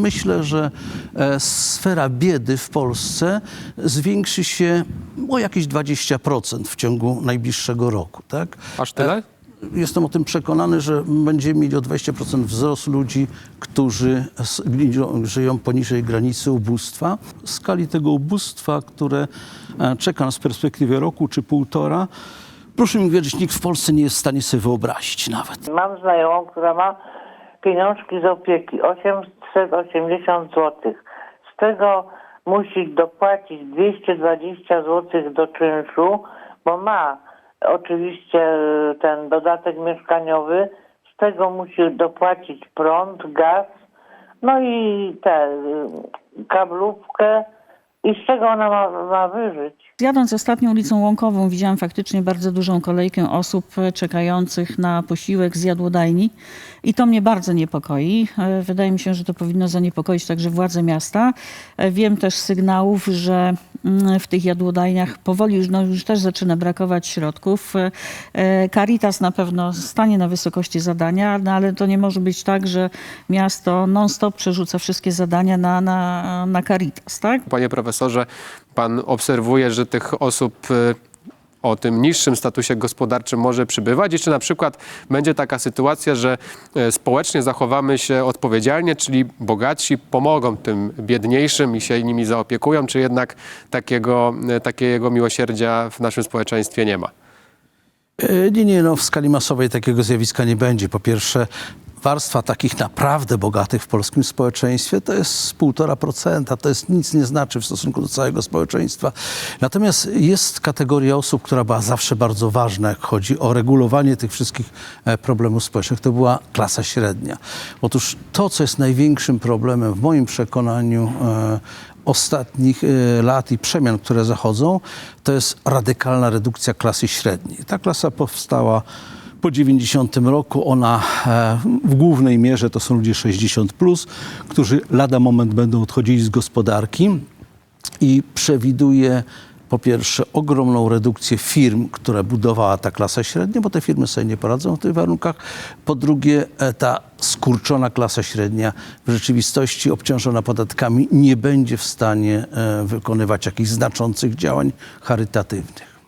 Myślę, że e, sfera biedy w Polsce zwiększy się o jakieś 20% w ciągu najbliższego roku. Tak? Aż tyle? Jestem o tym przekonany, że będziemy mieli o 20% wzrost ludzi, którzy żyją- poniżej granicy ubóstwa. W skali tego ubóstwa, które e, czeka nas w perspektywie roku czy półtora, proszę mi wierzyć, nikt w Polsce nie jest w stanie sobie wyobrazić nawet. Mam znajomą, która ma pieniążki z opieki 880 zł. Z tego musi dopłacić 220 zł do czynszu, bo ma oczywiście e, ten dodatek mieszkaniowy. Z tego musi dopłacić prąd, gaz, no i tę e, kablówkę. I z czego ona ma, ma wyżyć? Jadąc ostatnią ulicą Łąkową widziałam faktycznie bardzo dużą kolejkę osób czekających na posiłek z jadłodajni i to mnie bardzo niepokoi. E, Wydaje mi się, że to powinno zaniepokoić także władze miasta. E, Wiem też sygnałów, że w tych jadłodajniach powoli już, no, już też zaczyna brakować środków. E, e, Caritas na pewno stanie na wysokości zadania, no, ale to nie może być tak, że miasto non-stop przerzuca wszystkie zadania na, na, na Caritas, tak? Panie profesorze, pan obserwuje, że tych osób y, o tym niższym statusie gospodarczym może przybywać i czy na przykład będzie taka sytuacja, że y, społecznie zachowamy się odpowiedzialnie, czyli bogatsi pomogą tym biedniejszym i się nimi zaopiekują, czy jednak takiego, y, takiego miłosierdzia w naszym społeczeństwie nie ma? E, Nie, nie, no w skali masowej takiego zjawiska nie będzie. Po pierwsze, warstwa takich naprawdę bogatych w polskim społeczeństwie to jest 1,5%. To jest nic nie znaczy w stosunku do całego społeczeństwa. Natomiast jest kategoria osób, która była zawsze bardzo ważna, jak chodzi o regulowanie tych wszystkich e, problemów społecznych. To była klasa średnia. Otóż to, co jest największym problemem w moim przekonaniu e, ostatnich e, lat i przemian, które zachodzą, to jest radykalna redukcja klasy średniej. Ta klasa powstała po 90 roku. Ona e, w głównej mierze to są ludzie 60, plus, którzy lada moment będą odchodzili z gospodarki i przewiduje po pierwsze ogromną redukcję firm, które budowała ta klasa średnia, bo te firmy sobie nie poradzą w tych warunkach. Po drugie, e, ta skurczona klasa średnia w rzeczywistości obciążona podatkami nie będzie w stanie e, wykonywać jakichś znaczących działań charytatywnych.